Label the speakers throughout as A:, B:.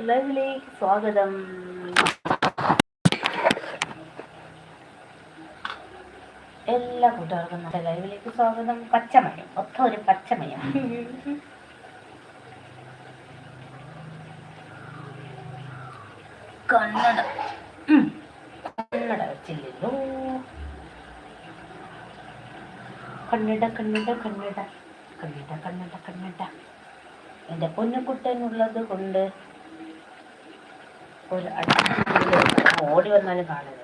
A: ലൈവിലേക്ക് സ്വാഗതം. എല്ലാ കൂട്ടുകാർക്കും നമ്മുടെ ലൈവിലേക്ക് സ്വാഗതം. പച്ചമയം. ഒത്ത ഒരു പച്ചമയം. കണ്ണട. കണ്ണട വെച്ചില്ലല്ലോ. കണ്ണട കണ്ണട കണ്ണട. കണ്ണട കണ്ണട എന്റെ എന്റെ പൊന്നുകുട്ടനുള്ളത് കൊണ്ട് ഓടി വന്നാലും കാണുന്നില്ല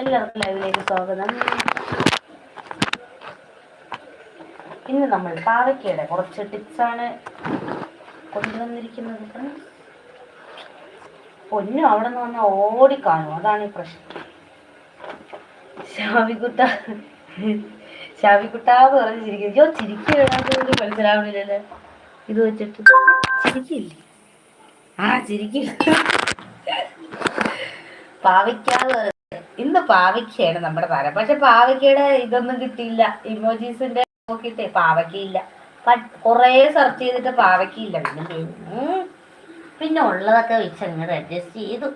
A: എല്ലാവർക്കും ലൈവിലേക്ക് സ്വാഗതം. ഇന്ന് നമ്മൾ പാവയ്ക്കയുടെ കുറച്ച് ടിപ്സാണ് കൊണ്ടുവന്നിരിക്കുന്നത്. പൊന്നും അവിടെ നിന്ന് വന്നാൽ ഓടിക്കാണും. അതാണ് ഈ പ്രശ്നം. ശാവിക്കുട്ട ശാവിക്കുട്ടാന്ന് പറഞ്ഞ് ചിരിക്കുന്നു. യോ ചിരിക്കുകയാണെന്ന് മനസ്സിലാവണില്ലല്ലോ? ഇത് വെച്ചിട്ട്. ചിരിക്കില്ലേ? ആ ചിരിക്കില്ല പാവയ്ക്കാന്ന് ഇന്ന് പാവയ്ക്കയാണ് നമ്മുടെ താരം. പക്ഷെ പാവയ്ക്കയുടെ ഇതൊന്നും കിട്ടിയില്ല. ഇമോജീസിന്റെ നോക്കിയിട്ടേ പാവയ്ക്കയില്ല. കൊറേ സെർച്ച് ചെയ്തിട്ട് പാവയ്ക്കയില്ല. പിന്നെ ഉള്ളതൊക്കെ വെച്ച് അങ്ങോട്ട് അഡ്ജസ്റ്റ് ചെയ്തു.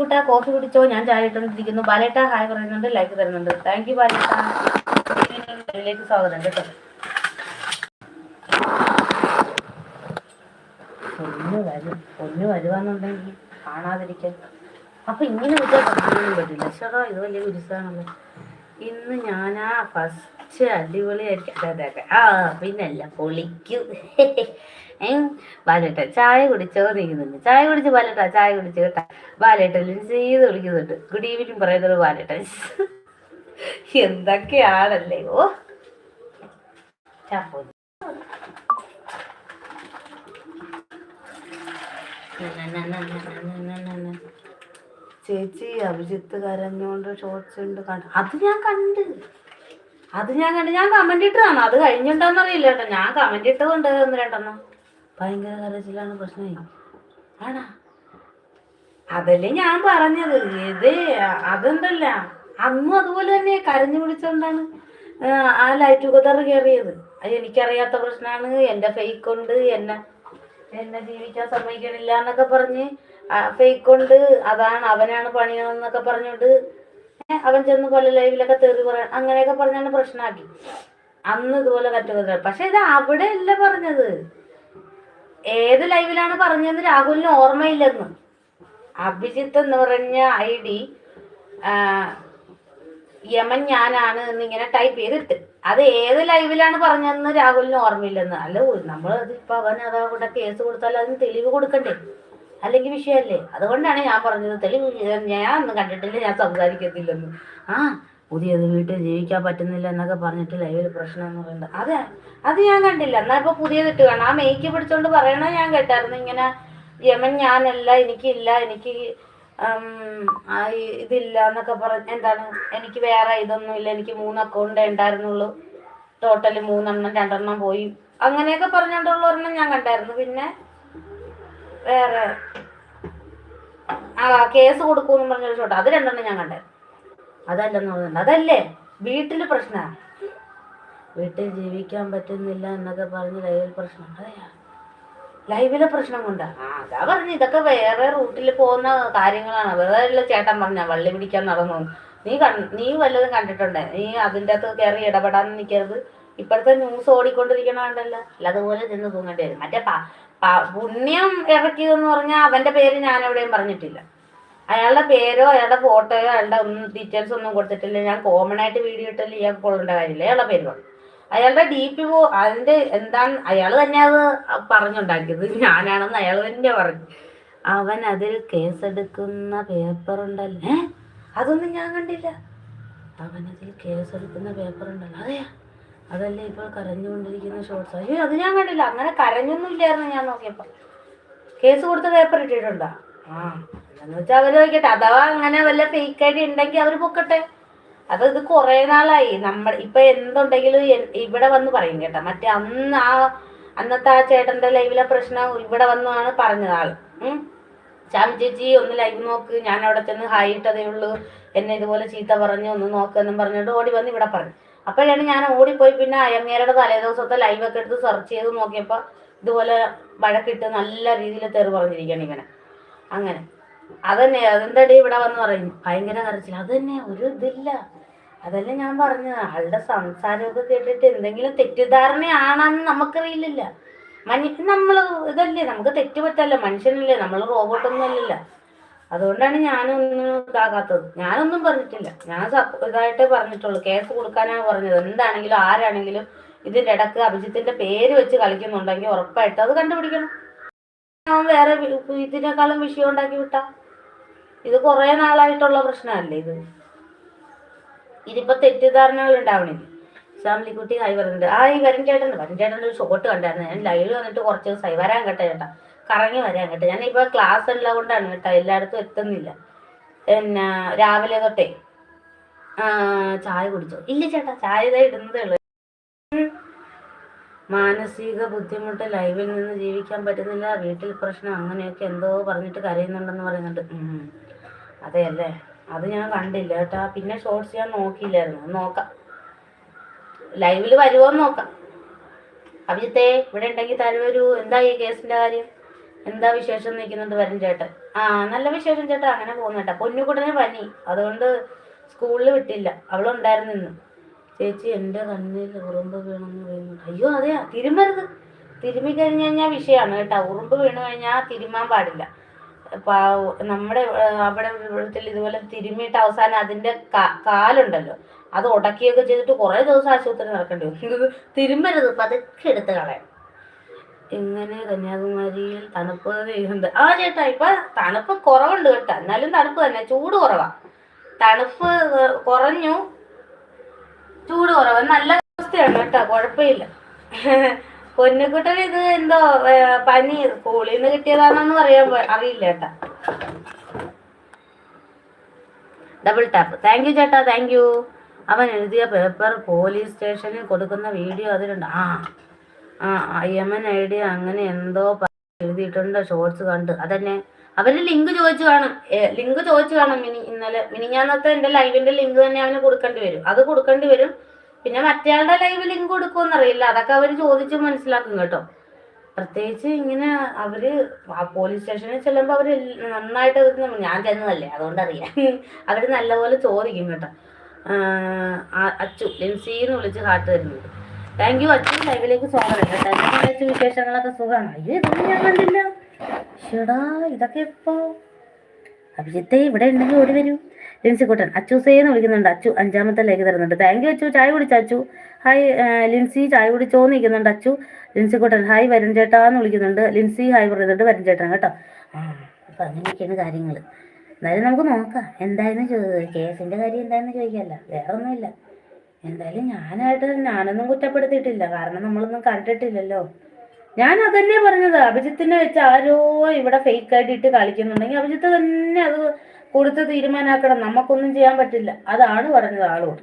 A: കുട്ട കോഫി കുടിച്ചോ? ഞാൻ ചായ ഇട്ടുകൊണ്ടിരിക്കുന്നു. ബാലേട്ട ഹായ് പറയുന്നുണ്ട് ലൈക്ക് തരുന്നുണ്ട്. താങ്ക് യു ബാലേട്ട. ഇതിലേക്ക് സ്വാഗതം കേട്ടോ. ഒന്ന് വരും ഒന്ന് വരുവാന്നുണ്ടെങ്കിൽ കാണാതിരിക്കാൻ. അപ്പൊ ഇങ്ങനെ വിട്ടാൽ പറ്റില്ല. ചേട്ടാ ഇത് വലിയ ഗുരുസാണല്ലോ ഇന്ന് ഞാനാ ഫസ്റ്റ് അടിപൊളിയായിരിക്കും. അതെ അതെ ആ പിന്നല്ല പൊളിക്കും. ബാലേട്ട ചായ കുടിച്ചോ നീങ്ങുന്നുണ്ട് ചായ കുടിച്ച് ബാലേട്ട ചായ കുടിച്ച് കേട്ടാ. ബാലേട്ടൻ ചെയ്ത് വിളിക്കുന്നുണ്ട്. ഗുഡ് ഈവനിങ് പറയുന്നത് ബാലേട്ടൻ. എന്തൊക്കെയാണല്ലേ? ഓ. ചേച്ചി അഭിജിത്ത് കരഞ്ഞോണ്ട് ഷോർട്സ് ഉണ്ട് അത് ഞാൻ കണ്ട്. അത് ഞാൻ കണ്ട് ഞാൻ കമന്റ് ഇട്ടതാണ്. അത് കഴിഞ്ഞിട്ടുണ്ടോന്ന് അറിയില്ല കേട്ടോ. ഞാൻ കമന്റ് ഇട്ടതുണ്ട് ഒന്ന് രണ്ടെണ്ണം. ഭയങ്കര കരച്ചിലാണ് പ്രശ്നമായി. ആണാ? അതല്ലേ ഞാൻ പറഞ്ഞത്. ഇത് അതെന്തല്ല. അന്നും അതുപോലെ തന്നെ കരഞ്ഞു വിളിച്ചോണ്ടാണ് ആ, ലൈറ്റ് ടുഗദർ കയറിയത്. അത് എനിക്കറിയാത്ത പ്രശ്നമാണ് എന്റെ ഫേക്ക് കൊണ്ട് എന്നെ എന്നെ ജീവിക്കാൻ സമ്മതിക്കണില്ല എന്നൊക്കെ പറഞ്ഞ് ഫേക്ക് കൊണ്ട് അതാണ് അവനാണ് പണിയണമെന്നൊക്കെ പറഞ്ഞോണ്ട് അവൻ ചെന്ന് കൊല്ല ലൈവിലൊക്കെ തെറി പറയാൻ അങ്ങനെയൊക്കെ പറഞ്ഞാണ് പ്രശ്നമാക്കി അന്ന് ഇതുപോലെ കറ്റുക പക്ഷെ ഇത് അവിടെ അല്ല പറഞ്ഞത്. ഏത് ലൈവിലാണ് പറഞ്ഞതെന്ന് രാഹുലിന് ഓർമ്മയില്ലെന്ന്. അഭിജിത്ത് എന്ന് പറഞ്ഞ ഐ ഡി യമൻ ഞാനാണ് എന്നിങ്ങനെ ടൈപ്പ് ചെയ്തിട്ട്. അത് ഏത് ലൈവിലാണ് പറഞ്ഞതെന്ന് രാഹുലിന് ഓർമ്മയില്ലെന്ന്. അല്ല നമ്മൾ അതിപ്പോ അവൻ അതാ കേസ് കൊടുത്താൽ അതിന് തെളിവ് കൊടുക്കണ്ടേ? അല്ലെങ്കിൽ വിഷയമല്ലേ? അതുകൊണ്ടാണ് ഞാൻ പറഞ്ഞത്. തെളിവ് ഞാൻ ഒന്നും കണ്ടിട്ടില്ല ഞാൻ സംസാരിക്കത്തില്ലെന്ന്. ആ പുതിയത് വീട്ടിൽ ജീവിക്കാൻ പറ്റുന്നില്ല എന്നൊക്കെ പറഞ്ഞിട്ട് ലൈവിൽ പ്രശ്നം എന്ന് പറയുന്നത്. അതെ അത് ഞാൻ കണ്ടില്ല. എന്നാ ഇപ്പൊ പുതിയത് ഇട്ട് കാണാം. ആ മേക്ക് പിടിച്ചോണ്ട് പറയണ ഞാൻ കേട്ടായിരുന്നു. ഇങ്ങനെ യമൻ ഞാനല്ല എനിക്കില്ല എനിക്ക് ഇതില്ല എന്നൊക്കെ പറഞ്ഞ് എന്താണ്? എനിക്ക് വേറെ ഇതൊന്നും ഇല്ല എനിക്ക് മൂന്ന് അക്കൗണ്ടേ ഉണ്ടായിരുന്നുള്ളൂ. ടോട്ടൽ മൂന്നെണ്ണം രണ്ടെണ്ണം പോയി. അങ്ങനെയൊക്കെ പറഞ്ഞോണ്ടുള്ള ഒരെണ്ണം ഞാൻ കണ്ടായിരുന്നു. പിന്നെ വേറെ ആ കേസ് കൊടുക്കൂന്ന് പറഞ്ഞൊരു ഷോട്ട് അത് രണ്ടെണ്ണം ഞാൻ കണ്ടേ. അതല്ലെന്ന് പറയുന്നുണ്ട് അതല്ലേ? വീട്ടിൽ പ്രശ്നമാണ് വീട്ടിൽ ജീവിക്കാൻ പറ്റുന്നില്ല എന്നൊക്കെ പറഞ്ഞ് ലൈവിൽ പ്രശ്നം ലൈവിലെ പ്രശ്നം കൊണ്ടാ? അതാ പറഞ്ഞു. ഇതൊക്കെ വേറെ റൂട്ടിൽ പോകുന്ന കാര്യങ്ങളാണ്. വേറെ ചേട്ടൻ പറഞ്ഞ വള്ളി പിടിക്കാൻ നടന്നു. നീ കൺ നീ വല്ലതും കണ്ടിട്ടുണ്ടേ? നീ അതിന്റെ അകത്ത് കയറി ഇടപെടാൻ നിൽക്കരുത് ഇപ്പോഴത്തെ ന്യൂസ് ഓടിക്കൊണ്ടിരിക്കണുണ്ടല്ലോ അല്ല അതുപോലെ നിന്ന് തൂങ്ങേണ്ടി വരും. മറ്റേ പുണ്യം ഇറക്കിയതെന്ന് പറഞ്ഞാൽ അവന്റെ പേര് ഞാൻ എവിടെയും പറഞ്ഞിട്ടില്ല. അയാളുടെ പേരോ അയാളുടെ ഫോട്ടോയോ അയാളുടെ ഒന്നും ഡീറ്റെയിൽസ് ഒന്നും കൊടുത്തിട്ടില്ല. ഞാൻ കോമൺ ആയിട്ട് വീഡിയോ ഇട്ടില്ല ഇയാൾക്ക് കൊള്ളേണ്ട കാര്യമില്ല. അയാളുടെ പേര് അയാളുടെ ഡി പി പോ അതിന്റെ എന്താണ് അയാൾ തന്നെ അത് പറഞ്ഞുണ്ടാക്കിയത്. ഞാനാണെന്ന് അയാൾ തന്നെ പറഞ്ഞു അവൻ അതിൽ കേസെടുക്കുന്ന പേപ്പർ ഉണ്ടല്ലേ. അതൊന്നും ഞാൻ കണ്ടില്ല. അവൻ അതിൽ കേസെടുക്കുന്ന പേപ്പർ ഉണ്ടല്ലോ. അതെയാ? അതല്ലേ ഇപ്പോൾ കരഞ്ഞുകൊണ്ടിരിക്കുന്ന ഷോർട്സ് അയ്യോ അത് ഞാൻ കണ്ടില്ല. അങ്ങനെ കരഞ്ഞൊന്നും ഇല്ലായിരുന്നു ഞാൻ നോക്കിയപ്പോ. കേസ് കൊടുത്ത പേപ്പർ ഇട്ടിട്ടുണ്ടോ? ആ എന്ന് വെച്ചാൽ അവർ നോക്കട്ടെ അഥവാ അങ്ങനെ വല്ല ഫേക്ക് ആയിട്ട് ഉണ്ടെങ്കിൽ അവർ പൊക്കട്ടെ. അത് ഇത് കുറെ നാളായി. നമ്മൾ ഇപ്പൊ എന്തുണ്ടെങ്കിലും ഇവിടെ വന്ന് പറയും കേട്ടോ. മറ്റേ അന്ന് ആ അന്നത്തെ ആ ചേട്ടന്റെ ലൈവിലെ പ്രശ്നം ഇവിടെ വന്നാണ് പറഞ്ഞത് ആൾ ശ്യാം ചേച്ചി ഒന്ന് ലൈവ് നോക്ക്. ഞാൻ അവിടെ ചെന്ന് ഹായിട്ടതേ ഉള്ളൂ. എന്നെ ഇതുപോലെ ചീത്ത പറഞ്ഞു ഒന്ന് നോക്കെന്നും പറഞ്ഞിട്ട് ഓടി വന്ന് ഇവിടെ പറഞ്ഞു. അപ്പോഴാണ് ഞാൻ ഓടിപ്പോയി. പിന്നെ അയങ്ങേരുടെ തലേദിവസത്തെ ലൈവൊക്കെ എടുത്ത് സെർച്ച് ചെയ്ത് നോക്കിയപ്പോൾ ഇതുപോലെ വഴക്കിട്ട് നല്ല രീതിയിൽ തെറി പറഞ്ഞിരിക്കുകയാണ് ഇവനെ. അങ്ങനെ. അതന്നെ അതെന്താടി ഇവിടെ വന്ന് പറയും ഭയങ്കര കരച്ചിൽ. അതന്നെ ഒരു ഇതില്ല. അതല്ലേ ഞാൻ പറഞ്ഞത്. ആളുടെ സംസാരമൊക്കെ കേട്ടിട്ട് എന്തെങ്കിലും തെറ്റിദ്ധാരണയാണെന്ന് നമുക്കറിയില്ലല്ല. മനുഷ്യൻ നമ്മൾ ഇതല്ലേ നമുക്ക് തെറ്റുപറ്റല്ല. മനുഷ്യനല്ലേ നമ്മൾ റോബോട്ടൊന്നും അല്ലല്ല. അതുകൊണ്ടാണ് ഞാനൊന്നും ഇതാകാത്തത്. ഞാനൊന്നും പറഞ്ഞിട്ടില്ല. ഞാൻ ഇതായിട്ടേ പറഞ്ഞിട്ടുള്ളൂ. കേസ് കൊടുക്കാനാണ് പറഞ്ഞത്. എന്താണെങ്കിലും ആരാണെങ്കിലും ഇതിന്റെ ഇടയ്ക്ക് അഭിജിത്തിന്റെ പേര് വെച്ച് കളിക്കുന്നുണ്ടെങ്കിൽ ഉറപ്പായിട്ട് അത് കണ്ടുപിടിക്കണം. അവൻ വേറെ ഇതിനേക്കാളും വിഷയം ഉണ്ടാക്കി വിട്ട. ഇത് കുറെ നാളായിട്ടുള്ള പ്രശ്നമല്ലേ ഇത്? ഇതിപ്പോ തെറ്റിദ്ധാരണകൾ ഉണ്ടാവണില്ല ശ്യാമിലിക്കുട്ടി ആയി പറയുന്നുണ്ട് ആ ഈ വരും ചേട്ടൻ വരും ചേട്ടന്റെ ഒരു ഷോട്ട് കണ്ടായിരുന്നു. ഞാൻ ലൈവ് വന്നിട്ട് കുറച്ച് ദിവസമായി വരാൻ കേട്ടോ ചേട്ടാ. കറങ്ങി വരാൻ കേട്ടോ. ഞാൻ ഇപ്പോൾ ക്ലാസ് ഉള്ളത് കൊണ്ടാണ് കേട്ടോ എല്ലായിടത്തും എത്തുന്നില്ല. പിന്നെ രാവിലെ തൊട്ടേ ചായ കുടിച്ചോ? ഇല്ല ചേട്ടാ ചായ ഇതാ ഇടുന്നതേ ഉള്ളൂ. മാനസിക ബുദ്ധിമുട്ട് ലൈവിൽ നിന്ന് ജീവിക്കാൻ പറ്റുന്നില്ല വീട്ടിൽ പ്രശ്നം അങ്ങനെയൊക്കെ എന്തോ പറഞ്ഞിട്ട് കരയുന്നുണ്ടെന്ന് പറയുന്നുണ്ട്. അതെ അല്ലേ? അത് ഞാൻ കണ്ടില്ല കേട്ടാ. പിന്നെ ഷോർട്സ് ഞാൻ നോക്കിയില്ലായിരുന്നു. നോക്കാം. ലൈവിൽ വരുമോന്ന് നോക്കാം. അഭിജിത്തെ ഇവിടെ ഉണ്ടെങ്കിൽ തരുവരൂ എന്തായി കേസിന്റെ കാര്യം? എന്താ വിശേഷം നിൽക്കുന്നത് വരും ചേട്ടൻ. ആ നല്ല വിശേഷം ചേട്ടാ അങ്ങനെ പോകുന്നു കേട്ടാ. പൊന്നുകുട്ടനെ പനി. അതുകൊണ്ട് സ്കൂളിൽ വിട്ടില്ല. അവളുണ്ടായിരുന്നു ഇന്ന്. ചേച്ചി എന്റെ കണ്ണിൽ ഉറുമ്പ് വീണെന്ന് പറയുന്നു. അയ്യോ അതെയാ? തിരുമരുത് തിരുമ്മി കഴിഞ്ഞ് കഴിഞ്ഞാൽ വിഷയമാണ് കേട്ടോ. ഉറുമ്പ് വീണ് കഴിഞ്ഞാൽ തിരുമാൻ പാടില്ല. നമ്മുടെ അവിടെ ഇവിടത്തിൽ ഇതുപോലെ തിരുമ്മിയിട്ട് അവസാനം അതിന്റെ കാലുണ്ടല്ലോ. അത് ഉടക്കിയൊക്കെ ചെയ്തിട്ട് കുറേ ദിവസം ആശുപത്രി നടക്കേണ്ടി വരും തിരുമരുത് പതുക്കെ എടുത്ത് കളയാം എങ്ങനെ കന്യാകുമാരിയിൽ തണുപ്പ് ചെയ്യുന്നുണ്ട് ആ ചേട്ടാ ഇപ്പൊ തണുപ്പ് കുറവുണ്ട് കേട്ടോ. എന്നാലും തണുപ്പ് തന്നെ ചൂട് കുറവാ. തണുപ്പ് കുറഞ്ഞു ചൂട് കുറവ്. നല്ല അവസ്ഥയാണ് കേട്ടോ കുഴപ്പമില്ല. പൊന്നുകുട്ടൻ ഇത് എന്തോ പനി സ്കൂളിൽ നിന്ന് കിട്ടിയതാണെന്ന് പറയാൻ പ- അറിയില്ല ചേട്ടാ ഡബിൾ ടാപ്പ് താങ്ക് യു ചേട്ടാ താങ്ക് യു അവൻ എഴുതിയ പേപ്പർ പോലീസ് സ്റ്റേഷനിൽ കൊടുക്കുന്ന വീഡിയോ അതിലുണ്ട്. ആ. ആ എൻ ഐ ഡി അങ്ങനെ എന്തോ എഴുതിയിട്ടുണ്ട് ഷോർട്സ് കണ്ട്. അതന്നെ. അവന് ലിങ്ക് ചോദിച്ചു കാണും. ലിങ്ക് ചോദിച്ചു കാണും. മിനി ഇന്നലെ മിനിഞ്ഞാന്നത്തെ എന്റെ ലൈവിന്റെ ലിങ്ക് തന്നെ അവന് കൊടുക്കേണ്ടി വരും. അത് കൊടുക്കേണ്ടി വരും. പിന്നെ മറ്റേയാളുടെ ലൈവ് ലിങ്ക് കൊടുക്കുമെന്ന് അറിയില്ല അതൊക്കെ അവർ ചോദിച്ച് മനസ്സിലാക്കും കേട്ടോ. പ്രത്യേകിച്ച് ഇങ്ങനെ അവർ പോലീസ് സ്റ്റേഷനിൽ ചെല്ലുമ്പോൾ അവർ നന്നായിട്ട് അവർ ഞാൻ ചെന്നതല്ലേ. അതുകൊണ്ട് അറിയാം അവർ നല്ലപോലെ ചോദിക്കും കേട്ടോ. അച്ചു ലിൻസിന്ന് വിളിച്ച് കാട്ട് തരുന്നുണ്ട് താങ്ക് യു അച്ഛൻ ലൈവിലേക്ക് സ്വാഗതം. എന്നെ വിശേഷങ്ങളൊക്കെ സുഖമാണ്. അയ്യോ ഇതൊക്കെ ഇപ്പോ? അഭിജിത്തെ ഇവിടെ ഉണ്ടെങ്കിൽ ഓടി വരൂ. ലിൻസിക്കുട്ടൻ അച്ചൂസേന്ന് വിളിക്കുന്നുണ്ട്. അച്ചു അഞ്ചാമത്തെ ലേക്ക് തരുന്നുണ്ട്. താങ്ക് യു അച്ചു. ചായ കുടിച്ച അച്ചു? ഹായ് ലിൻസി ചായ കുടിച്ചോന്ന് നിൽക്കുന്നുണ്ട് അച്ചു. ലിൻസിക്കുട്ടൻ ഹായ് വരും ചേട്ടാന്ന് വിളിക്കുന്നുണ്ട്. ലിൻസി ഹായ് പറയുന്നുണ്ട് വരുൺ ചേട്ടൻ കേട്ടോ? അപ്പം അങ്ങനെയൊക്കെയാണ് കാര്യങ്ങൾ എന്തായാലും നമുക്ക് നോക്കാം. എന്തായാലും കേസിന്റെ കാര്യം എന്തായാലും ചോദിക്കാമല്ല. വേറെ ഒന്നുമില്ല എന്തായാലും ഞാനായിട്ട് ഞാനൊന്നും കുറ്റപ്പെടുത്തിയിട്ടില്ല. കാരണം നമ്മളൊന്നും കണ്ടിട്ടില്ലല്ലോ. ഞാൻ അതന്നെ പറഞ്ഞത്. അഭിജിത്തിനെ വെച്ച് ആരോ ഇവിടെ ഫേക്ക് ആയിട്ട് ഇട്ട് കളിക്കുന്നുണ്ടെങ്കിൽ അഭിജിത്ത് തന്നെ അത് കൊടുത്ത് തീരുമാനാക്കണം. നമുക്കൊന്നും ചെയ്യാൻ പറ്റില്ല. അതാണ് പറഞ്ഞത് ആളോട്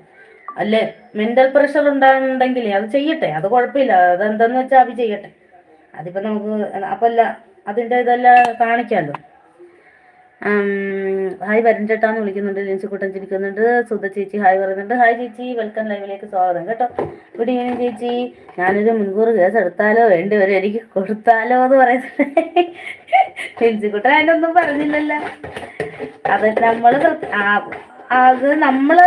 A: അല്ലേ? മെന്റൽ പ്രഷർ ഉണ്ടാകുന്നുണ്ടെങ്കിലേ അത് ചെയ്യട്ടെ. അത് കുഴപ്പമില്ല. അതെന്തെന്ന് വെച്ചാൽ അഭി ചെയ്യട്ടെ. അതിപ്പോ നമുക്ക് അപ്പല്ല അതിന്റെ ഇതെല്ലാം കാണിക്കാമല്ലോ ഹായ് വരുൺ ചേട്ടാന്ന് വിളിക്കുന്നുണ്ട് ലിൻസിക്കുട്ടൻ ചിരിക്കുന്നുണ്ട് സുധ ചേച്ചി ഹായ് പറയുന്നുണ്ട്. ഹായ് ചേച്ചി വെൽക്കം ലൈവിലേക്ക് സ്വാഗതം. കേട്ടോ? ഗുഡ് ഈവനിങ് ചേച്ചി. ഞാനൊരു മുൻകൂർ കേസ് എടുത്താലോ വേണ്ടി വരും എനിക്ക് കൊടുത്താലോ എന്ന് പറയുന്നുണ്ട് ലിൻസിക്കുട്ടൻ അതിനൊന്നും പറഞ്ഞില്ലല്ലോ. അത് ആ- അത് നമ്മൾ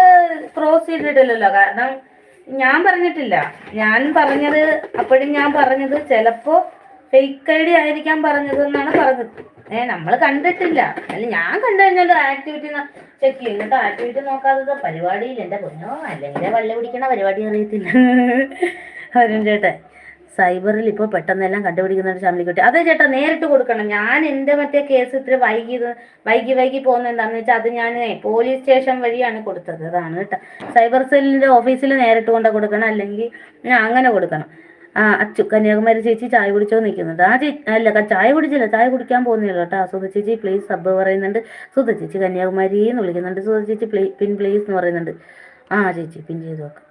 A: ക്രോസ് ചെയ്തിട്ടില്ലല്ലോ. കാരണം ഞാൻ പറഞ്ഞിട്ടില്ല. ഞാൻ പറഞ്ഞത് അപ്പോഴും ഞാൻ പറഞ്ഞത് ചിലപ്പോ ഫേക്ക് ഐ ഡി ആയിരിക്കാൻ പറഞ്ഞത് എന്നാണ് പറഞ്ഞത്. ഏ നമ്മൾ കണ്ടിട്ടില്ല. അല്ല ഞാൻ കണ്ടു കഴിഞ്ഞാൽ ആക്ടിവിറ്റി ചെക്ക് ചെയ്യും. കേട്ടോ ആക്ടിവിറ്റി നോക്കാത്തത് പരിപാടിയിൽ എന്റെ പൊന്നോ അല്ലെങ്കിൽ വല്ല പിടിക്കണ പരിപാടി അറിയത്തില്ല. വരും ചേട്ടൻ സൈബറിൽ ഇപ്പോൾ പെട്ടെന്നെല്ലാം കണ്ടുപിടിക്കുന്ന ഒരു കുട്ടി. അതെ ചേട്ടാ നേരിട്ട് കൊടുക്കണം. ഞാൻ എന്റെ മറ്റേ കേസ് ഇത്ര വൈകി വൈകി വൈകി പോകുന്ന എന്താണെന്ന് വെച്ചാൽ അത് ഞാൻ പോലീസ് സ്റ്റേഷൻ വഴിയാണ് കൊടുത്തത്. അതാണ് കേട്ടോ. സൈബർ സെല്ലിന്റെ ഓഫീസിൽ നേരിട്ട് കൊണ്ട് കൊടുക്കണം. അല്ലെങ്കിൽ ഞാൻ അങ്ങനെ കൊടുക്കണം. ആ അച്ചു കന്യാകുമാരി ചേച്ചി ചായ കുടിച്ചോ നിൽക്കുന്നുണ്ട്. ആ ചേച്ചി അല്ല ചായ കുടിച്ചില്ല ചായ കുടിക്കാൻ പോകുന്നില്ല കേട്ടോ. സുധ ചേച്ചി പ്ലീസ് സബ് പറയുന്നുണ്ട്. സുധ ചേച്ചി കന്യാകുമാരി എന്ന് വിളിക്കുന്നുണ്ട്. സുധ ചേച്ചി പ്ലീ പിൻ പ്ലീസ് എന്ന് പറയുന്നുണ്ട്. ആ ചേച്ചി പിൻ ചെയ്ത് നോക്കാം